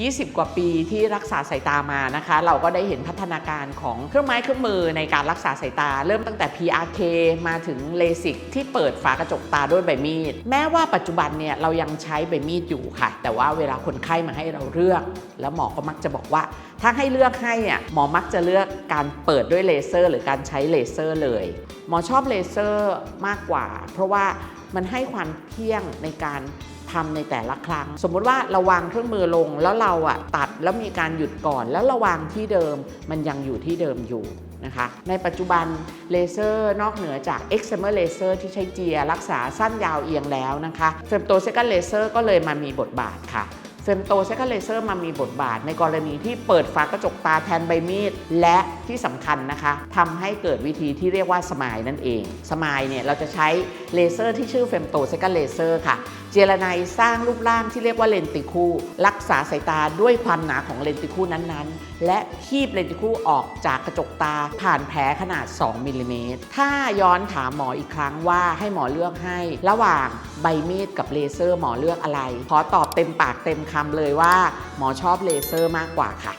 20 กว่าปีที่รักษาสายตามานะคะ เราก็ได้เห็นพัฒนาการของเครื่องไม้เครื่องมือในการรักษาสายตา เริ่มตั้งแต่ PRK มาถึงเลสิกที่เปิดฝากระจกตาด้วยใบมีด แม้ว่าปัจจุบันเนี่ยเรายังใช้ใบมีดอยู่ค่ะ แต่ว่าเวลาคนไข้มาให้เราเลือก แล้วหมอก็มักจะบอกว่า ถ้าให้เลือกให้อะหมอมักจะเลือกการเปิดด้วยเลเซอร์ หรือการใช้เลเซอร์เลย หมอชอบเลเซอร์มากกว่า เพราะว่ามันให้ความเที่ยงในการทำในแต่ละครั้ง สมมุติว่าเราวางเครื่องมือลงแล้วเราอะตัดแล้วมีการหยุดก่อน แล้วเราวางที่เดิมมันยังอยู่ที่เดิมอยู่นะคะในปัจจุบันเลเซอร์นอกเหนือจาก e x c e m e r laser ที่ใช้เจีย รักษาสั้นยาวเอียงแล้วนะคะเฟมโตเซกันเลเซอร์ก็เลยมามีบทบาทค่ะ เฟมโตเซคันเลเซอร์มามีบทบาทในกรณีที่เปิดฝากระจกตาแทนใบมีด และที่สำคัญนะคะทำให้เกิดวิธีที่เรียกว่าสมายนั่นเอง สมายเนี่ยเราจะใช้เลเซอร์ที่ชื่อเฟมโตเซคันเลเซอร์ค่ะ เจรไนสร้างรูปร่างที่เรียกว่าเลนติคูรักษาสายตาด้วยความหนาของเลนติคูนั้นๆ และคีบเลนติคูออกจากกระจกตาผ่านแผลขนาด 2มิลลิเมตรถ้าย้อนถามหมออีกครั้งว่าให้หมอเลือกให้ ระหว่างใบมีดกับเลเซอร์หมอเลือกอะไรขอตอบเต็มปากเต็มคคำเลยว่าหมอชอบเลเซอร์มากกว่าค่ะ